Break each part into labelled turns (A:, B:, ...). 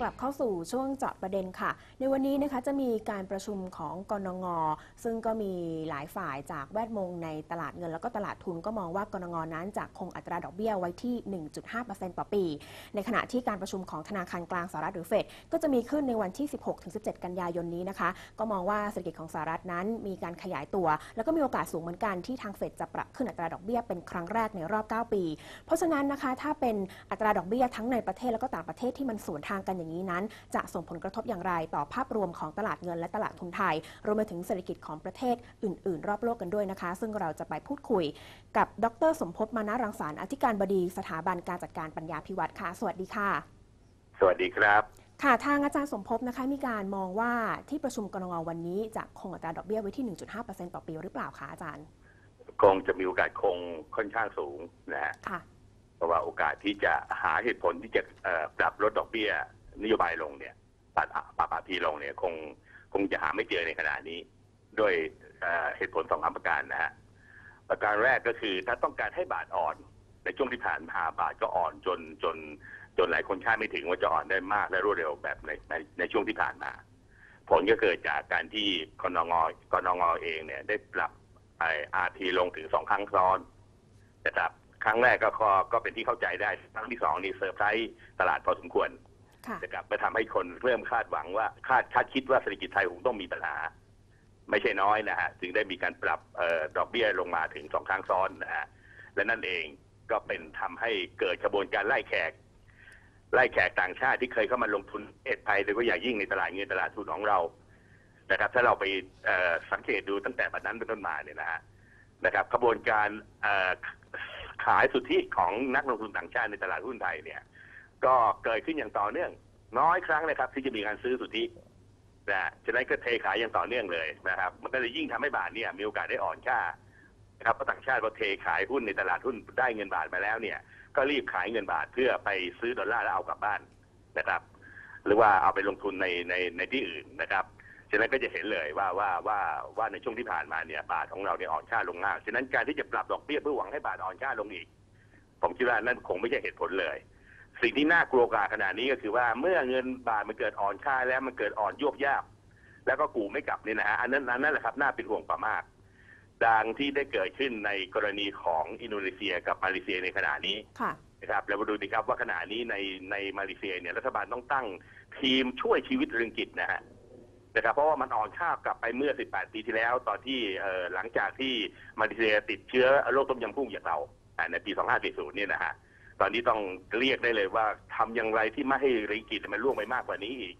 A: กลับเข้าสู่ช่วงเจาะประเด็นค่ะ ในวันนี้นะคะจะมีการประชุมของกนง ซึ่งก็มีหลายฝ่ายจากแวดวงในตลาดเงิน แล้วก็ตลาดทุนก็มองว่ากนงนั้นจะคงอัตราดอกเบี้ยไว้ที่ 1.5%ต่อปี ในขณะที่การประชุมของธนาคารกลางสหรัฐหรือเฟดก็จะมีขึ้นในวันที่ 16-17 กันยายนนี้นะคะก็มองว่าเศรษฐกิจของสหรัฐนั้นมีการขยายตัว แล้วก็มีโอกาสสูงเหมือนกันที่ทางเฟดจะปรับขึ้นอัตราดอกเบี้ยเป็นครั้งแรกในรอบ 9 ปี เพราะฉะนั้นนะคะถ้าเป็นอัตราดอกเบี้ยทั้งในประเทศแล้วก็ต่างประเทศที่มันสวนทางกันอย่างนี้นั้น จะส่งผลกระทบอย่างไรต่อภาพรวมของตลาดเงินและตลาดทุนไทย รวมไปถึงเศรษฐกิจของประเทศอื่น ๆ รอบโลกกันด้วยนะคะ ซึ่งเราจะไปพูดคุยกับดร สมภพมานารังสรรค์อธิการบดีสถาบันการจัดการปัญญาพิวัตรค่ะ สวัสดีค่ะ
B: สวัสดีครับ
A: ค่ะทางอาจารย์สมภพนะคะมีการมองว่าที่ประชุมกรงงวันนี้จะคงอัตราดอกเบี้ยไว้ที่ 1.5%ต่อปีหรือเปล่าคะอาจารย์
B: คงจะมีโอกาสคงค่อนข้างสูงนะฮะ
A: ค่ะ
B: เพราะว่าโอกาสที่จะหาเหตุผลที่จะเอ่อปรับลดดอกเบี้ย นโยบายลงเนี่ยปรับปรับปรับทีลงเนี่ยคงคงจะหาไม่เจอในขณะนี้ ด้วยเอ่อเหตุผลสองสามประการนะฮะประการแรกก็คือถ้าต้องการให้บาทอ่อน ในช่วงที่ผ่านมาบาทก็อ่อนจนจนจนหลายคนคาดไม่ถึงว่าจะอ่อนได้มากและรวดเร็วแบบในในในช่วงที่ผ่านมา ผลก็เกิดจากการที่กนงกนงเองเนี่ยได้ปรับไออาร์ทีลงถึงสองครั้งซ้อนนะครับครั้งแรกก็ก็ก็เป็นที่เข้าใจได้ ครั้งที่สองนี่เซอร์ไพรส์ตลาดพอสมควร นะครับไปทำให้คนเริ่มคาดหวังว่าคาดคาดคิดว่าเศรษฐกิจไทยคงต้องมีปัญหา ไม่ใช่น้อยนะฮะจึงได้มีการปรับออดอกเบี้ยลงมาถึงสองครั้งซ้อนนะฮะและนั่นเองก็เป็นทำให้เกิดกระบวนการไล่แขก ไล่แขกต่างชาติที่เคยเข้ามาลงทุนประเทไทยโดยเฉพาะอย่างยิ่งในตลาดเงินตลาดทุนของเรานะครับ ถ้าเราไปสังเกตดูตั้งแต่บัดนั้นเป็นต้นมาเนี่ยนะฮะนะครับกระบวนการขายสุทธิของนักลงทุนต่างชาติในตลาดหุ้นไทยเนี่ย ก็เกิดขึ้นอย่างต่อเนื่อง น้อยครั้งเลยครับ ที่จะมีการซื้อสุทธินะฉะนั้นก็เทขายอย่างต่อเนื่องเลยนะครับ มันก็เลยยิ่งทำให้บาทเนี่ยมีโอกาสได้อ่อนค่านะครับเพราะต่างชาติพอเทขายหุ้นในตลาดหุ้นได้เงินบาทมาแล้วเนี่ย ก็รีบขายเงินบาทเพื่อไปซื้อดอลลาร์แล้วเอากลับบ้านนะครับ หรือว่าเอาไปลงทุนในในในที่อื่นนะครับฉะนั้นก็จะเห็นเลยว่าว่าว่าว่าในช่วงที่ผ่านมาเนี่ยบาทของเราเนี่ยอ่อนค่าลงมากฉะนั้นการที่จะปรับดอกเบี้ยเพื่อหวังให้บาทอ่อนค่าลงอีก ผมคิดว่านั่นคงไม่ใช่เหตุผลเลย สิ่งที่น่ากลัวกว่าขนาดนี้ก็คือว่าเมื่อเงินบาทมันเกิดอ่อนค่าแล้วมันเกิดอ่อนยวบยาบแล้วก็กูไม่กลับนี่นะฮะอันนั้นอันนั้นแหละครับน่าเป็นห่วงกว่ามาก ดังที่ได้เกิดขึ้นในกรณีของอินโดนีเซียกับมาเลเซียในขณะนี้
A: ค่ะ
B: นะครับแล้วมาดูดีครับว่าขณะนี้ในในมาเลเซียเนี่ยรัฐบาลต้องตั้งทีมช่วยชีวิตเริงกิจนะฮะนะครับเพราะว่ามันอ่อนค่ากลับไปเมื่อ 18 ปีที่แล้ว ตอนที่เอ่อหลังจากที่มาเลเซียติดเชื้อโรคต้มยำกุ้งอย่างเราอ่าในปี 2540 เนี่ยนะฮะ ตอนนี้ต้องเรียกได้เลยว่าทำอย่างไรที่ไม่ให้ริกิตมันล่วงไปมากกว่านี้อีก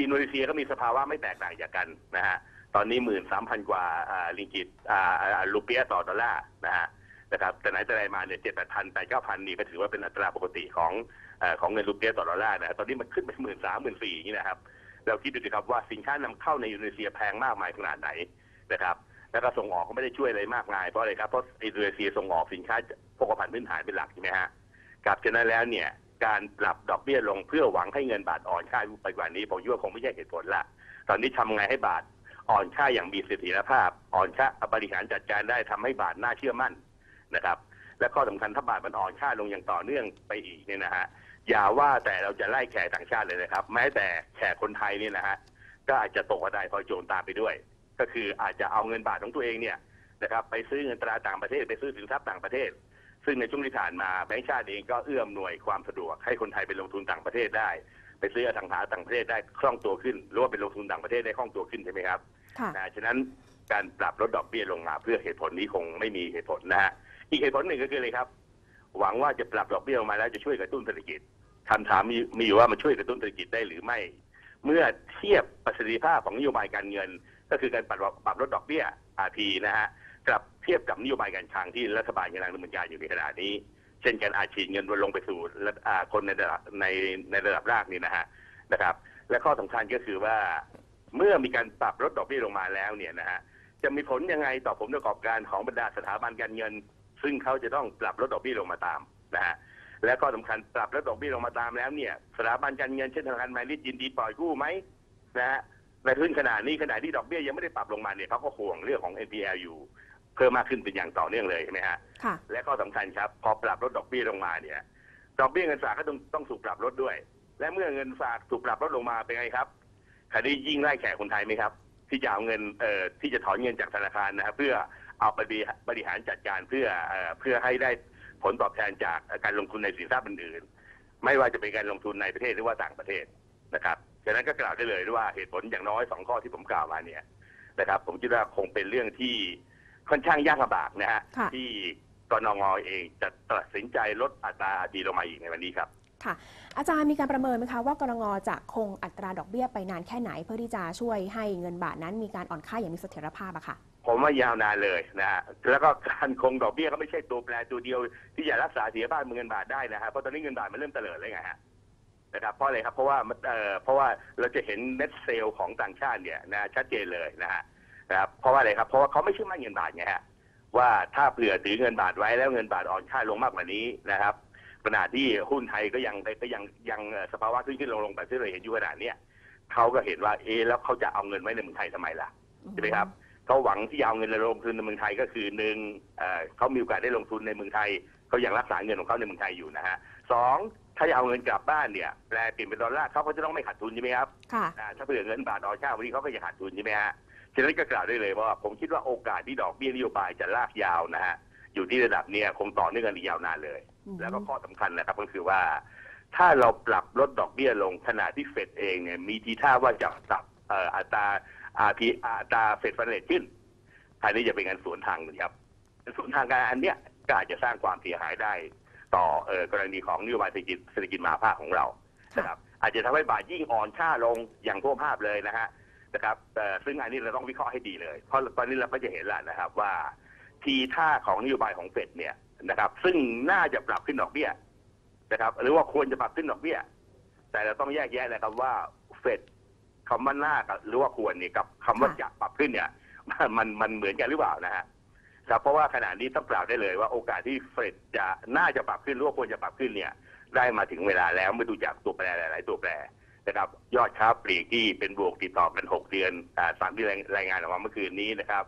B: อินโดนีเซียก็มีสภาวะไม่แตกต่างจากกันนะฮะตอนนี้หมื่นสามพันกว่าอ่าริงกิตอ่าอ่ารูเปียต่อดอลลาร์นะฮะนะครับแต่ไหนแต่ไรมาเนี่ยเจ็ดแปดพันแปดเก้าพันนี่ก็ถือว่าเป็นอัตราปกติของอของเงินรูเปียต่อดอลลาร์นะตอนนี้มันขึ้นไปหมื่นสามหมื่นสี่นี้นะครับเราคิดดูสิครับว่าสินค้านำเข้าในอินโดนีเซียแพงมากมายขนาดไหนนะครับแล้วก็ส่งออกก็ไม่ได้ช่วยอะไรมากมายเพราะอะไรครับเพราะอินโดนีเซียส่งออกสินค้า พกพันพื้นฐานเป็นหลักใช่ไหมฮะกับฉะนั้นแล้วเนี่ยการปรับดอกเบี้ยลงเพื่อหวังให้เงินบาทอ่อนค่าไปกว่านี้ผมคิดว่าคงไม่ใช่เหตุผลละตอนนี้ทำไงให้บาทอ่อนค่าอย่างมีเสถียรภาพ อ่อนค่าบริหารจัดการได้ทำให้บาทน่าเชื่อมั่นนะครับ และข้อสำคัญถ้าบาทมันอ่อนค่าลงอย่างต่อเนื่องไปอีกเนี่ยนะฮะอย่าว่าแต่เราจะไล่แขกต่างชาติเลยนะครับ แม้แต่แขกคนไทยเนี่ยนะฮะก็อาจจะตกกระไดพลอยโจรตามไปด้วย ก็คืออาจจะเอาเงินบาทของตัวเองเนี่ยนะครับ ไปซื้อเงินตราต่างประเทศไปซื้อสินทรัพย์ต่างประเทศ ซึ่งในช่วงที่ผ่านมาแบงก์ชาติเองก็เอื้อมหน่วยความสะดวกให้คนไทยไปลงทุนต่างประเทศได้ ไปซื้ออสังหาต่างประเทศได้คล่องตัวขึ้น หรือว่าไปลงทุนต่างประเทศได้คล่องตัวขึ้นใช่ไหมครับ
A: ค่ะ
B: นะฉะนั้นการปรับลดดอกเบี้ยลงมาเพื่อเหตุผลนี้คงไม่มีเหตุผลนะฮะอีกเหตุผลหนึ่งก็คืออะไรครับ หวังว่าจะปรับดอกเบี้ยลงมาแล้วจะช่วยกระตุ้นเศรษฐกิจคำถามมีมีอยู่ว่ามันช่วยกระตุ้นเศรษฐกิจได้หรือไม่ เมื่อเทียบประสิทธิภาพของนโยบายการเงิน ก็คือการปรับปรับลดดอกเบี้ย RP นะฮะกับ เทียบกับนโยบายการคลังที่รัฐบาลกำลังดำเนินการอยู่ในขณะนี้ เช่นการอาฉีดเงินลงไปสู่คนในระดับในในระดับรากนี่นะฮะนะครับ และข้อสำคัญก็คือว่าเมื่อมีการปรับลดดอกเบี้ยลงมาแล้วเนี่ยนะฮะจะมีผลยังไงต่อผลประกอบการของบรรดาสถาบันการเงิน ซึ่งเขาจะต้องปรับลดดอกเบี้ยลงมาตามนะฮะและก็สำคัญปรับลดดอกเบี้ยลงมาตามแล้วเนี่ยสถาบันการเงินเช่นธนาคารไมลิดยินดีปล่อยกู้ไหมนะฮะในพื้นขนาดนี้ขณะที่ดอกเบี้ยยังไม่ได้ปรับลงมาเนี่ยเขาก็ห่วงเรื่องของ NPL อยู่ เพิ่มมากขึ้นเป็นอย่างต่อเนื่องเลยใช่ไหมฮะ
A: ค่ะ
B: และข้อสำคัญครับ พอปรับลดดอกเบี้ยลงมาเนี่ย ดอกเบี้ยเงินฝากก็ต้องต้องถูกปรับลดด้วย และเมื่อเงินฝากถูกปรับลดลงมาเป็นไงครับคราวนี้ยิ่งไล่แขกคนไทยไหมครับ ที่จะเอาเงินเอ่อที่จะถอนเงินจากธนาคารนะครับเพื่อเอาไปบริหารจัดการเพื่อเอ่อเพื่อให้ได้ผลตอบแทนจากการลงทุนในสินทรัพย์อื่นๆ ไม่ว่าจะเป็นการลงทุนในประเทศหรือว่าต่างประเทศนะครับฉะนั้นก็กล่าวได้เลยว่าเหตุผลอย่างน้อยสองข้อที่ผมกล่าวมาเนี่ยนะครับ ผมคิดว่าคงเป็นเรื่องที่ ค่อนข้างยากลำบากนะฮะ
A: ค่ะ
B: ที่กนงเองจะตัดสินใจลดอัตราอาทีลงมาอีกในวันนี้ครับ
A: ค่ะอาจารย์มีการประเมินไหมคะว่ากรงจะคงอัตราดอกเบี้ยไปนานแค่ไหน เพื่อที่จะช่วยให้เงินบาทนั้นมีการอ่อนค่าอย่างมีเสถียรภาพอะค่ะ
B: ผมว่ายาวนานเลยนะฮะแล้วก็การคงดอกเบี้ยก็ไม่ใช่ตัวแปรตัวเดียว ที่จะรักษาเสียบ้านเงินบาทได้นะฮะเพราะตอนนี้เงินบาทมันเริ่มเตลิดเลยไงฮะนะครับเพราะอะไรครับเพราะว่ามันเอ่อเพราะว่าเราจะเห็นเน็ตเซลของต่างชาติเนี่ยนะชัดเจนเลยนะฮะ นะครับเพราะว่าอะไรครับ เพราะว่าเขาไม่เชื่อมั่นเงินบาทไงฮะว่าถ้าเผื่อถือเงินบาทไว้แล้วเงินบาทอ่อนค่าลงมากกว่านี้นะครับขณะที่หุ้นไทยก็ยังก็ยังยังเอ่อสภาวะขึ้นขึ้นลงลงแบบที่เราเห็นอยู่ขนาดเนี้ยเขาก็เห็นว่าเอะแล้วเขาจะเอาเงินไว้ในเมืองไทยทำไมล่ะใช่ไหมครับเขาหวังที่จะเอาเงินลงทุนในเมืองไทยก็คือหนึ่งเอ่อเขามีโอกาสได้ลงทุนในเมืองไทยเขายังรักษาเงินของเขาในเมืองไทยอยู่นะฮะสองถ้าจะเอาเงินกลับบ้านเนี่ยแปลเปลี่ยนเป็นดอลลาร์เขาก็จะต้องไม่ขาดทุนใช่ไหมครับ
A: ค่ะ
B: อ่าถ้าเผื่อเงินบาทอ่อนค่าวันนี้เขาก็จะขาดทุนใช่ไหมฮะ ฉะนั้นก็กล่าวได้เลยว่า ผมคิดว่าโอกาสที่ดอกเบี้ยนโยบายจะลากยาวนะฮะอยู่ที่ระดับเนี้ยคงต่อเนื่องกันอีกยาวนานเลย
A: อืม
B: แล้วก็ข้อสำคัญนะครับก็คือว่า ถ้าเราปรับลดดอกเบี้ยลงขณะที่เฟดเองเนี่ยมีทีท่าว่าจะปรับเอ่ออัตราอาพีอัตราเฟดฟันเลทขึ้นอันนี้จะเป็นการสวนทางนะครับสวนทางการอันเนี้ยก็อาจจะสร้างความเสียหายได้ ต่อเอ่อกรณีของนโยบายเศรษฐกิจเศรษฐกิจมหาภาคของเรานะครับ อาจจะทำให้บาทยิ่งอ่อนค่าลงอย่างทั่วภาพเลยนะฮะ นะครับแต่ซึ่งอันนี้เราต้องวิเคราะห์ให้ดีเลย เพราะตอนนี้เราก็จะเห็นแล้วนะครับว่า ทีท่าของนโยบายของเฟดเนี่ยนะครับ ซึ่งน่าจะปรับขึ้นดอกเบี้ยนะครับ หรือว่าควรจะปรับขึ้นดอกเบี้ย แต่เราต้องแยกแยะนะครับว่าเฟดคำว่าน่ากับหรือว่าควรเนี่ยกับคำว่าจะปรับขึ้นเนี่ยมันมันมันเหมือนกันหรือเปล่านะฮะครับเพราะว่าขณะนี้ต้องกล่าวได้เลยว่าโอกาสที่เฟดจะน่าจะปรับขึ้นหรือว่าควรจะปรับขึ้นเนี่ย ได้มาถึงเวลาแล้วเมื่อดูจากตัวแปรหลาย ๆ ตัวแปร นะครับยอดค้าปลีกที่เป็นบวกติดต่อกัน6เดือนตามที่รายงานออกมาเมื่อคืนนี้นะครับ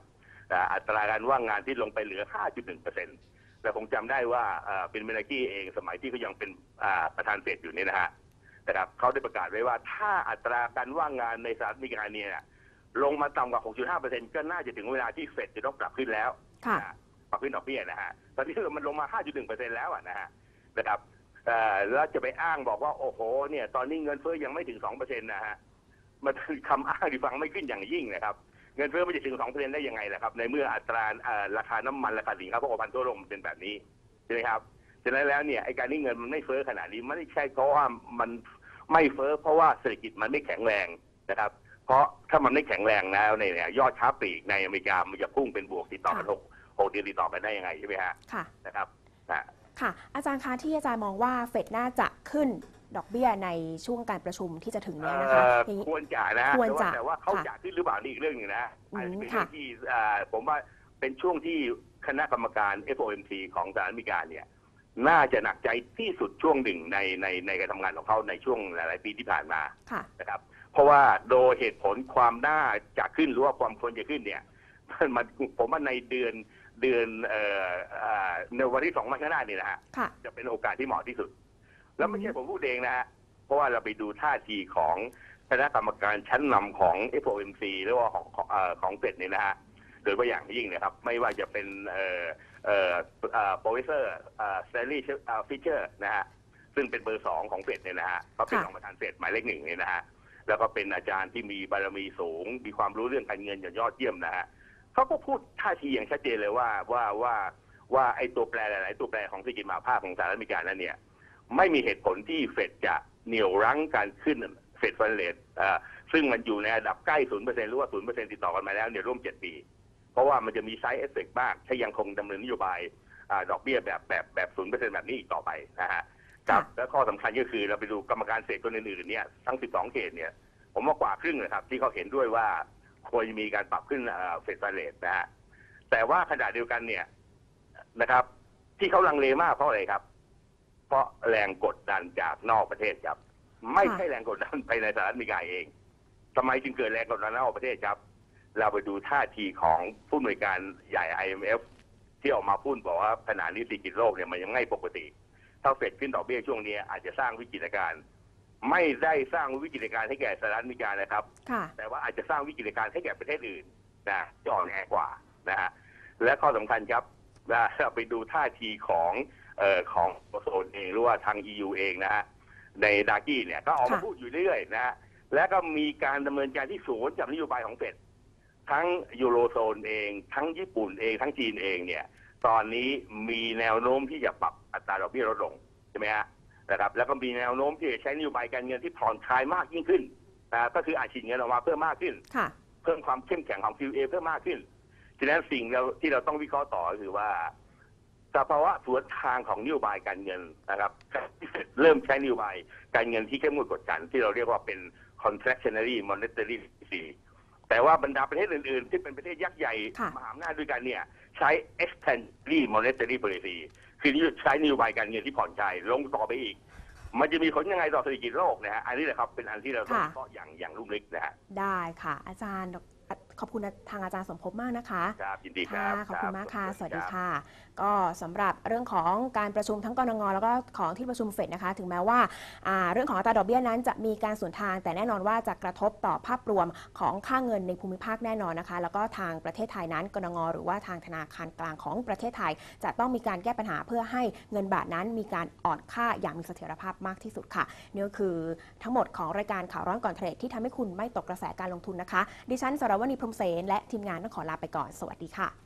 B: อัตราการว่างงานที่ลงไปเหลือ 5.1เปอร์เซ็นต์แต่คงจำได้ว่าเป็นเมนากี้เองสมัยที่เขายังเป็นประธานเฟดอยู่นี่นะฮะนะครับเขาได้ประกาศไว้ว่าถ้าอัตราการว่างงานในสหรัฐอเมริกาเนี่ยลงมาต่ำกว่า 6.5เปอร์เซ็นต์ก็น่าจะถึงเวลาที่เฟดจะต้องปรับขึ้นแล้วปรับขึ้นดอกเบี้ยนะฮะตอนนี้มันลงมา 5.1เปอร์เซ็นแล้วนะฮะนะครับ เอ่อแล้วจะไปอ้างบอกว่าโอ้โห เนี่ย ตอนนี้เงินเฟ้อยังไม่ถึง2เปอร์เซ็นต์นะฮะมันคือคำอ้างที่ฟังไม่ขึ้นอย่างยิ่งนะครับ เงินเฟ้อไม่จะถึง2เปอร์เซ็นต์ได้ยังไงล่ะครับ ในเมื่ออัตราเอ่อราคาน้ำมันราคาสินค้าโภคภัณฑ์ทั่วโลกมันเป็นแบบนี้ใช่ไหมครับฉะนั้นแล้วเนี่ยไอ้การที่เงินมันไม่เฟ้อขนาดนี้ไม่ได้ใช่เพราะว่ามันไม่เฟ้อเพราะว่าเศรษฐกิจมันไม่แข็งแรงนะครับ เพราะถ้ามันไม่แข็งแรงแล้วเนี่ยยอดค้าปลีกในอเมริกามันจะพุ่งเป็นบวกติดต่อกันหกหกเดือนติดต่อกันได้ยังไงใช่ไหมฮะ
A: ค่ะ
B: นะครับนะ
A: ค่ะ อาจารย์คะที่อาจารย์มองว่าเฟดน่าจะขึ้นดอกเบี้ยในช่วงการประชุมที่จะถึงเนี้ยนะคะ
B: เอ่อ
A: อย่างนี้
B: ควรจะนะ
A: ควรจะ
B: แต่ว่าแต่ว่าเขา
A: ค่ะ
B: จะขึ้นหรือเปล่านี่อีกเรื่องหนึงนะ
A: อืม
B: อันนี้เป็น
A: ค่ะ
B: เรื่องที่อ่าผมว่าเป็นช่วงที่คณะกรรมการ FOMC ของสหรัฐอเมริกาเนี่ยน่าจะหนักใจที่สุดช่วงหนึ่งในในในการทำงานของเขาในช่วงหลาย ๆ ปีที่ผ่านมา
A: ค่ะ
B: นะครับ เพราะว่าโดยเหตุผลความน่าจะขึ้นหรือว่าความควรจะขึ้นเนี่ยมันมันผมว่าในเดือน เดือนเอ่ออ่าในวันที่สองวันข้างหน้านี่นะฮะ
A: ค่ะ
B: จะเป็นโอกาสที่เหมาะที่สุด แล้วไม่
A: อืม
B: ใช่ผมพูดเองนะฮะเพราะว่าเราไปดูท่าทีของคณะกรรมการชั้นนำของ FOMC หรือว่าของของเอ่อของเฟดเนี่ยนะฮะโดยเฉพาะอย่างยิ่งนะครับ ไม่ว่าจะเป็นเอ่อเอ่อเอ่อโปรเฟสเซอร์สเตลลี่ฟิชเชอร์นะฮะซึ่งเป็นเบอร์สองของเฟดเนี่ยนะฮะเขาเป็น
A: ค่ะ
B: รองประธานเฟดหมายเลขหนึ่งเนี่ยนะฮะ แล้วก็เป็นอาจารย์ที่มีบารมีสูง มีความรู้เรื่องการเงินอย่างยอดเยี่ยมนะฮะ เขาก็พูดท่าทีอย่างชัดเจนเลยว่าว่าว่าว่าไอ้ตัวแปรหลาย ๆ ตัวแปรของเศรษฐกิจมหาภาคของสหรัฐอเมริกานั้นเนี่ย ไม่มีเหตุผลที่เฟดจะเหนี่ยวรั้งการขึ้นเฟดฟันเลทซึ่งมันอยู่ในระดับใกล้ศูนย์เปอร์เซ็นหรือว่าศูนย์เปอร์เซ็นติดต่อกันมาแล้วเนี่ยร่วมเจ็ดปี เพราะว่ามันจะมีไซ d ์เอฟเฟกต์มาก ถ้ายังคงดำเนินนโยบายอาดอกเบี้ยแบบแบบแบบศูนย์เปอร์เซ็นแบบนี้อีกต่อไปนะฮะครับ
A: ค่ะ
B: และข้อสำคัญก็คือเราไปดูกรรมการเฟดคนอื่นๆเนี่ยทั้ง 12 เขตเนี่ย ผมว่ากว่าครึ่งนะครับที่เขาเห็นด้วยว่า ควรจะมีการปรับขึ้นเฟดฟันเลทนะฮะแต่ว่าขณะเดียวกันเนี่ยนะครับ ที่เขาลังเลมากเพราะอะไรครับ เพราะแรงกดดันจากนอกประเทศครับ ไม่ใช่แรงกดดันภายในสหรัฐอเมริกาเองทำไมจึงเกิดแรงกดดันนอกประเทศครับ เราไปดูท่าทีของผู้อำนวยการใหญ่ IMF ที่ออกมาพูดบอกว่าขณะนี้เศรษฐกิจโลกเนี่ยมันยังไม่ปกติ ถ้าเฟดขึ้นดอกเบี้ยช่วงนี้อาจจะสร้างวิกฤตการณ์ ไม่ได้สร้างวิกฤตการณ์ให้แก่สหรัฐอเมริกานะครับ
A: ค่ะ
B: แต่ว่าอาจจะสร้างวิกฤตการณ์ให้แก่ประเทศอื่นนะที่อ่อนแอกว่านะฮะและข้อสำคัญครับนะเราไปดูท่าทีของเอ่อของโซนเองหรือว่าทาง EU เองนะฮะในดากี้เนี่ยก็ออกมา
A: ค่ะ
B: พูดอยู่เรื่อยๆนะฮะและก็มีการดำเนินการที่สวนกับนโยบายของเฟดทั้งยูโรโซนเอง ทั้งญี่ปุ่นเองทั้งจีนเองเนี่ย ตอนนี้มีแนวโน้มที่จะปรับอัตราดอกเบี้ยลดลงใช่ไหมฮะ นะครับแล้วก็มีแนวโน้มที่จะใช้นโยบายการเงินที่ผ่อนคลายมากยิ่งขึ้นนะก็คืออาชีพเงินออกมาเพิ่มมากขึ้น
A: ค่ะ
B: เพิ่มความเข้มแข็งของ QA เพิ่มมากขึ้นฉะนั้นสิ่งเราที่เราต้องวิเคราะห์ต่อก็คือว่าสภาวะสวนทางของนโยบายการเงินนะครับที่เริ่มใช้นโยบายการเงินที่เข้มงวดกดกันที่เราเรียกว่าเป็น contractionary monetary policy แต่ว่าบรรดาประเทศอื่น ๆ ที่เป็นประเทศยักษ์ใหญ่
A: ค่ะ
B: มหาอำนาจด้วยกันเนี่ย ใช้ expansionary monetary policy คือใช้นโยบายการเงินที่ผ่อนคลายลงต่อไปอีก มันจะมีผลยังไงต่อเศรษฐกิจโลกนะฮะอันนี้แหละครับเป็นอันที่เราต้อง
A: ค่ะ
B: วิเคราะห์อย่างอย่างลุ่มลึกนะฮะ
A: ได้ค่ะ อาจารย์ดอก ขอบคุณทางอาจารย์สมภพมากนะคะ
B: ครับยินดีค
A: ค่ะ
B: รับ
A: ขอบคุณมากค่ะ
B: รับ
A: สวัสดี
B: รับ
A: ค่ะ ก็สำหรับเรื่องของการประชุมทั้งกรงงแล้วก็ของที่ประชุมเฟดนะคะ ถึงแม้ว่าอ่าเรื่องของอัตราดอกเบี้ยนั้นจะมีการสวนทาง แต่แน่นอนว่าจะกระทบต่อภาพรวมของค่าเงินในภูมิภาคแน่นอนนะคะ แล้วก็ทางประเทศไทยนั้นกรงงหรือว่าทางธนาคารกลางของประเทศไทย จะต้องมีการแก้ปัญหาเพื่อให้เงินบาทนั้นมีการอ่อนค่าอย่างมีเสถียรภาพมากที่สุดค่ะนี่ก็คือทั้งหมดของรายการข่าวร้อนก่อนเทรดที่ทำให้คุณไม่ตกกระแสการลงทุนนะคะ ดิฉันสรวณีพรมเสนและทีมงานต้องขอลาไปก่อน สวัสดีค่ะ